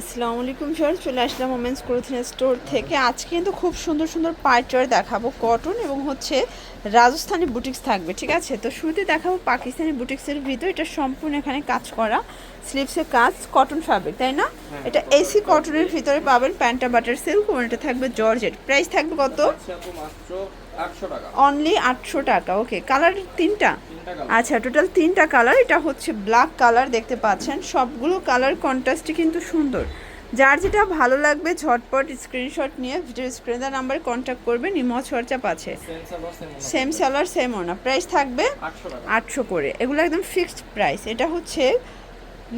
আসসালামু আলাইকুম স্যার চলে আসলাম ওমেন্স ক্লোথিং স্টোর থেকে। আজকে কিন্তু খুব সুন্দর সুন্দর পাইচার দেখাবো কটন এবং হচ্ছে রাজস্থানি বুটিক্স থাকবে ঠিক আছে? তো শুরুতে দেখাবো পাকিস্তানি বুটিক্সের ভিতর এটা সম্পূর্ণ এখানে কাজ করা স্লিপসের কাজ কটন ফ্যাব্রিক তাই না? এটা এসি কটনের ভিতরে পাবেন প্যান্টা বাটার সিল্ক এবং এটা থাকবে জর্জেট প্রাইস থাকবে কত? অনলি আটশো টাকা ওকে কালার তিনটা? আচ্ছা টোটাল তিনটা কালার এটা হচ্ছে ব্ল্যাক কালার দেখতে পাচ্ছেন। সবগুলো কালার কন্ট্রাস্টই কিন্তু সুন্দর। যার যেটা ভালো লাগবে ঝটপট স্ক্রিনশট নিয়ে ভিডিও স্ক্রিনে নাম্বারে কন্ট্যাক্ট করবেন ইমজ হোয়াটসঅ্যাপ আছে। সেম সালোয়ার সেম ওনা প্রাইস থাকবে আটশো করে। এগুলো একদম ফিক্সড প্রাইস এটা হচ্ছে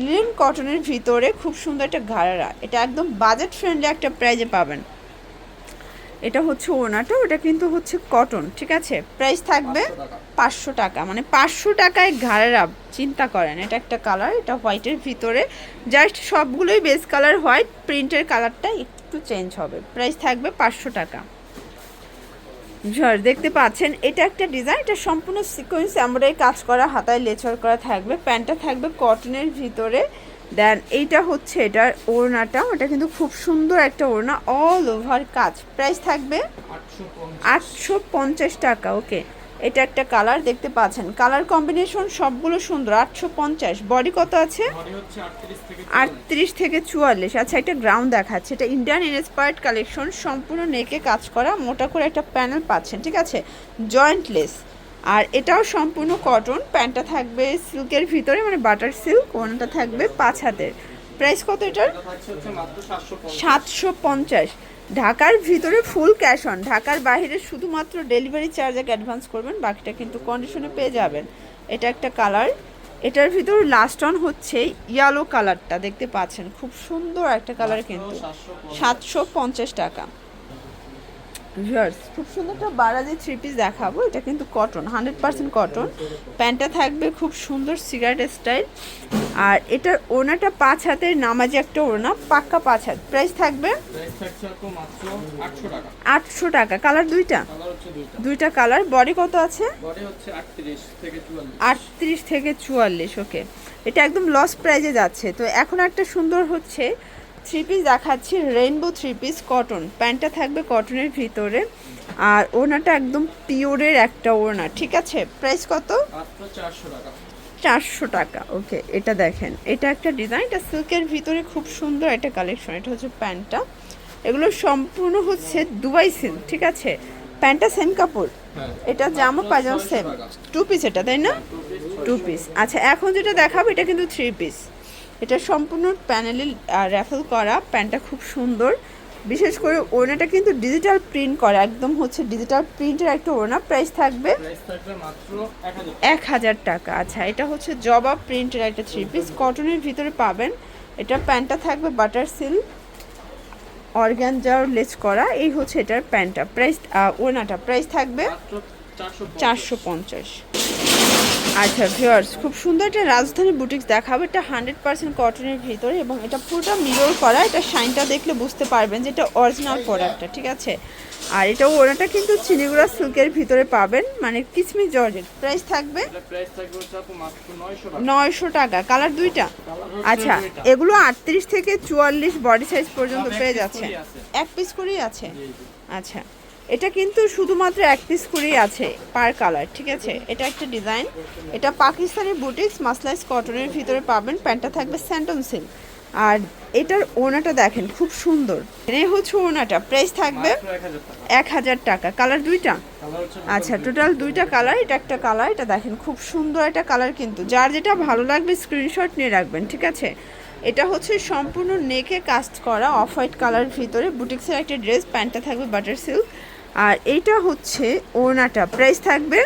লিন কটনের ভিতরে খুব সুন্দর একটা ঘাড়া এটা একদম বাজেট ফ্রেন্ডলি একটা প্রাইজে পাবেন। এটা হচ্ছে ওনাটা ওটা কিন্তু হচ্ছে কটন ঠিক আছে? প্রাইস থাকবে পাঁচশো টাকা মানে পাঁচশো টাকায় ঘাড়েরা চিন্তা করেন, এটা একটা কালার এটা হোয়াইটের ভিতরে জাস্ট সবগুলোই বেস কালার হোয়াইট প্রিন্টের কালারটা একটু চেঞ্জ হবে প্রাইস থাকবে পাঁচশো টাকা। ঝড়, দেখতে পাচ্ছেন, এটা একটা ডিজাইন এটা সম্পূর্ণ সিকোয়েন্স এমব্রয়ডারি কাজ করা, হাতায় লেচার করা থাকবে, প্যান্টটা থাকবে কটনের ভিতরে দেন এইটা হচ্ছে এটার ওড়নাটা। ওটা কিন্তু খুব সুন্দর একটা ওড়না অল ওভার কাজ। প্রাইস থাকবে আটশো পঞ্চাশ। টাকা ওকে এটা একটা কালার দেখতে পাচ্ছেন। কালার কম্বিনেশন সবগুলো সুন্দর, আটশো পঞ্চাশ। বডি কত আছে? আটত্রিশ থেকে চুয়াল্লিশ। আচ্ছা এটা গ্রাউন্ড দেখাচ্ছে। এটা ইন্ডিয়ান ইন্সপায়ার্ড কালেকশন সম্পূর্ণ নেকে কাজ করা, মোটা করে একটা প্যানেল পাচ্ছেন, ঠিক আছে? জয়েন্টলেস আর এটাও সম্পূর্ণ কটন প্যান্টটা থাকবে সিল্কের ভিতরে মানে বাটার সিল্ক ওনাটা থাকবে পাঁচ হাতের। প্রাইস কত এটার? সাতশো পঞ্চাশ। ঢাকার ভিতরে ফুল ক্যাশ অন ঢাকার বাইরে শুধুমাত্র ডেলিভারি চার্জ এক অ্যাডভান্স করবেন বাকিটা কিন্তু কন্ডিশনে পেয়ে যাবেন। এটা একটা কালার এটার ভিতর লাস্ট অন হচ্ছে ইয়েলো কালারটা দেখতে পাচ্ছেন? খুব সুন্দর একটা কালার কিন্তু। সাতশো পঞ্চাশ টাকা। ভিউয়ার্স খুব সুন্দর একটা বারাজি থ্রি পিস দেখাবো এটা কিন্তু কটন হান্ড্রেড পার্সেন্ট কটন প্যান্টটা থাকবে খুব সুন্দর সিগারেট স্টাইল আর এটার ওনাটা পাঁচ হাতের নামাজি একটা ওনা পাক্কা পাঁচ হাত। প্রাইস থাকবে আটশো টাকা। কালার দুইটা? দুইটা। দুইটা কালার বডি কত আছে? আটত্রিশ থেকে চুয়াল্লিশ। আটত্রিশ থেকে চুয়াল্লিশ ওকে এটা একদম লস প্রাইজে যাচ্ছে। তো এখন একটা সুন্দর হচ্ছে থ্রি পিস দেখাচ্ছি রেইনবো থ্রি পিস কটন প্যান্টটা থাকবে কটনের ভিতরে। আর ওনাটা একদম পিওরের একটা ওনা ঠিক আছে? প্রাইস কত? চারশো টাকা। চারশো টাকা ওকে এটা দেখেন। এটা একটা ডিজাইন এটা সিল্কের ভিতরে খুব সুন্দর একটা কালেকশন এটা হচ্ছে প্যান্টটা এগুলো সম্পূর্ণ হচ্ছে দুবাই সিল্ক ঠিক আছে? প্যান্টটা সেম কাপড়? হ্যাঁ এটা জামা পাজামা সেম টু পিস এটা তাই না? টু পিস আচ্ছা এখন যেটা দেখাবো এটা কিন্তু থ্রি পিস এটা সম্পূর্ণ প্যানেলে র্যাফেল করা। প্যান্টটা খুব সুন্দর। বিশেষ করে ওড়নাটা কিন্তু ডিজিটাল প্রিন্ট করা। একদম হচ্ছে ডিজিটাল প্রিন্টের একটা ওড়না। প্রাইস থাকবে এক হাজার টাকা। আচ্ছা এটা হচ্ছে জবা প্রিন্টের একটা থ্রি পিস কটনের ভিতরে পাবেন। এটা প্যান্টটা থাকবে বাটার সিল্ক অর্গানজার লেস করা। এই হচ্ছে এটার প্যান্টটা প্রাইস ওড়নাটা। প্রাইস থাকবে চারশো পঞ্চাশ। আচ্ছা ভিউয়ার্স খুব সুন্দর একটা রাজধানী বুটিক্স দেখাবো। এটা হান্ড্রেড পার্সেন্ট কটনের ভিতরে এবং এটা পুরোটা মিরর করা। এটা শাইনটা দেখলে বুঝতে পারবেন যে এটা অরিজিনাল প্রোডাক্টটা ঠিক আছে? আর এটা ওনাটা কিন্তু চিনিগুড়া সিল্কের ভিতরে পাবেন মানে কিচমিচ জর্জেট। প্রাইস থাকবে? নয়শো টাকা। কালার দুইটা? আচ্ছা এগুলো আটত্রিশ থেকে চুয়াল্লিশ বডি সাইজ পর্যন্ত পেয়ে যাচ্ছে। এক পিস করেই আছে। আচ্ছা। এটা কিন্তু শুধুমাত্র এক পিস করেই আছে পার কালার ঠিক আছে? এটা একটা ডিজাইন এটা পাকিস্তানি বুটিক্স মাসলাইস কটনের ভিতরে পাবেন প্যান্টটা থাকবে স্যান্টন সিল্ক আর এটার ওনাটা দেখেন খুব সুন্দর। হচ্ছে ওনাটা প্রাইস থাকবে এক হাজার টাকা। কালার দুইটা? আচ্ছা টোটাল দুইটা কালার এটা একটা কালার এটা দেখেন খুব সুন্দর একটা কালার কিন্তু। যার যেটা ভালো লাগবে স্ক্রিনশট নিয়ে রাখবেন ঠিক আছে? এটা হচ্ছে সম্পূর্ণ নেকে কাস্ট করা অফ হোয়াইট কালার ভিতরে। বুটিক্সের একটা ড্রেস প্যান্টটা থাকবে বাটার সিল্ক আর এইটা হচ্ছে ওনাটা প্রাইস থাকবে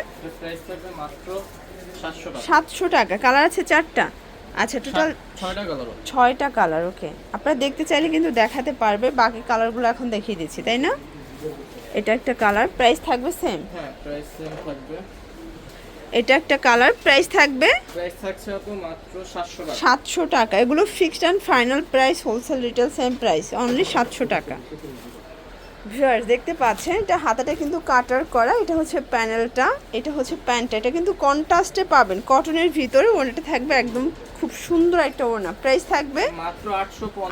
সাতশো টাকা। কালার আছে চারটা? আচ্ছা টোটাল ছয়টা কালার ওকে আপনারা দেখতে চাইলে কিন্তু দেখাতে পারবে বাকি কালারগুলো এখন দেখিয়ে দিচ্ছি তাই না? এটা একটা কালার প্রাইস থাকবে সেম হ্যাঁ এটা একটা কালার প্রাইস থাকবে সাতশো টাকা। এগুলো fixed and final price wholesale retail same price only সাতশো টাকা। ভিউয়ার্স দেখতে পাচ্ছেন এটা হাতাটা কিন্তু কাটার করা এটা হচ্ছে প্যানেলটা এটা হচ্ছে প্যান্টটা এটা কিন্তু কন্ট্রাস্টে পাবেন কটনের ভিতরে ওনাটা থাকবে একদম খুব সুন্দর একটা ওড়না প্রাইস থাকবে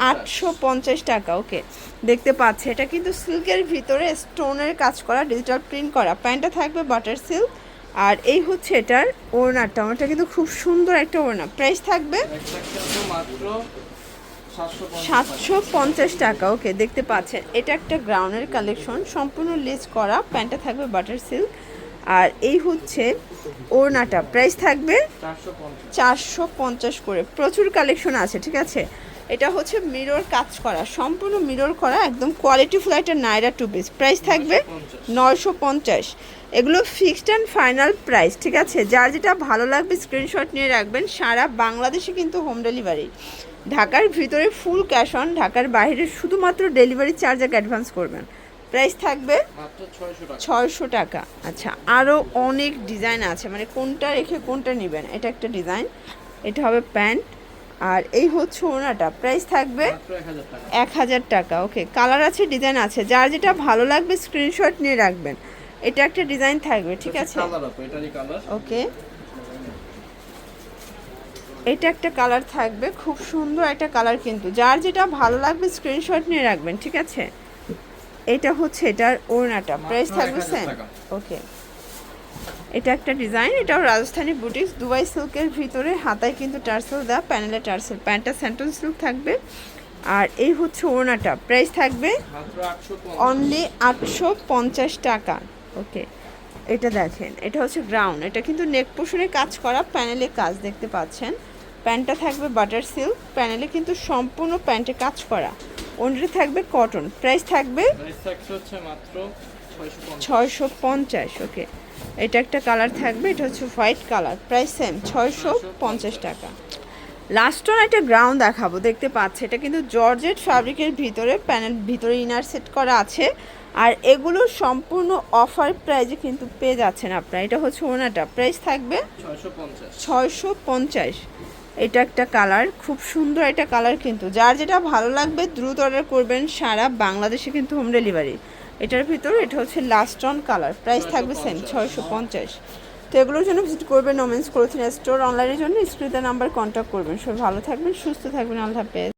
আটশো পঞ্চাশ। টাকা ওকে দেখতে পাচ্ছে এটা কিন্তু সিল্কের ভিতরে স্টোনের কাজ করা ডিজিটাল প্রিন্ট করা প্যান্টটা থাকবে বাটার সিল্ক আর এই হচ্ছে এটার ওড়নাটা ওটা কিন্তু খুব সুন্দর একটা ওড়না প্রাইস থাকবে প্রাইস থাকছে আপু মাত্র সাতশো পঞ্চাশ টাকা। ওকে দেখতে পাচ্ছেন। এটা একটা গ্রাউন্ডের কালেকশন সম্পূর্ণ লেস করা। প্যান্টটা থাকবে বাটার সিল্ক আর এই হচ্ছে ওড়নাটা। প্রাইস থাকবে চারশো পঞ্চাশ করে। প্রচুর কালেকশন আছে, ঠিক আছে? এটা হচ্ছে মিরর কাজ করা। সম্পূর্ণ মিরর করা, একদম কোয়ালিটি ফ্লাইটের নাইরা টু পিস প্রাইস থাকবে নয়শো পঞ্চাশ। এগুলো ফিক্সড অ্যান্ড ফাইনাল প্রাইস ঠিক আছে? যার যেটা ভালো লাগবে স্ক্রিনশট নিয়ে রাখবেন। সারা বাংলাদেশে কিন্তু হোম ডেলিভারি ঢাকার ভিতরে ফুল ক্যাশ অন ঢাকার বাইরে শুধুমাত্র ডেলিভারি চার্জ এক অ্যাডভান্স করবেন। প্রাইস থাকবে ছয়শো টাকা। আচ্ছা আরও অনেক ডিজাইন আছে মানে কোনটা রেখে কোনটা নেবেন এটা একটা ডিজাইন এটা হবে প্যান্ট আর এই হচ্ছে ওনাটা প্রাইস থাকবে এক হাজার টাকা। ওকে কালার আছে ডিজাইন আছে যার যেটা ভালো লাগবে স্ক্রিনশট নিয়ে রাখবেন। এটা একটা ডিজাইন থাকবে ঠিক আছে? ওকে এটা একটা কালার থাকবে খুব সুন্দর একটা কালার কিন্তু। যার যেটা ভালো লাগবে স্ক্রিনশট নিয়ে রাখবেন ঠিক আছে? এটা হচ্ছে এটার ওড়নাটা। প্রাইস থাকবে 1000 সেম ওকে এটা একটা ডিজাইন এটাও রাজস্থানি বুটিক্স দুবাই সিল্কের ভিতরে হাতায় কিন্তু টার্সেল দেওয়া প্যানেলে টার্সেল। প্যান্টটা স্যান্টন সিল্ক থাকবে। আর এই হচ্ছে ওড়নাটা। প্রাইস থাকবে অনলি আটশো পঞ্চাশ। টাকা। ওকে এটা দেখেন এটা হচ্ছে গ্রাউন্ড এটা কিন্তু নেক পোষণে কাজ করা প্যানেলে কাজ দেখতে পাচ্ছেন? প্যান্টটা থাকবে বাটার সিল্ক প্যানেলে কিন্তু সম্পূর্ণ প্যান্টে কাজ করা। ওনটা থাকবে কটন। প্রাইস থাকবে ছয়শো পঞ্চাশ। ওকে। এটা একটা কালার থাকবে এটা হচ্ছে হোয়াইট কালার। প্রাইস সেম ছয়শো পঞ্চাশ টাকা। লাস্ট ওয়ান একটা গ্রাউন্ড দেখাবো দেখতে পাচ্ছে? এটা কিন্তু জর্জেট ফ্যাব্রিকের ভিতরে প্যানেল ভিতরে ইনার সেট করা আছে। আর এগুলো সম্পূর্ণ অফার প্রাইজে কিন্তু পেয়ে যাচ্ছেন আপনারা। এটা হচ্ছে ওনাটা। প্রাইস থাকবে ছয়শো পঞ্চাশ। এটা একটা কালার, খুব সুন্দর একটা কালার কিন্তু। যার যেটা ভালো লাগবে, দ্রুত অর্ডার করবেন সারা বাংলাদেশে কিন্তু হোম ডেলিভারি এটার ভিতর, এটা হচ্ছে লাস্ট অন কালার প্রাইস থাকবে সেম ছয়শো পঞ্চাশ। তো এগুলোর জন্য ভিজিট করবেন ওমেন্স ক্লোথিং স্টোর অনলাইনের জন্য স্ক্রিনের নাম্বার কন্ট্যাক্ট করবেন। সবাই ভালো থাকবেন, সুস্থ থাকবেন, আল্লাহ হাফেজ।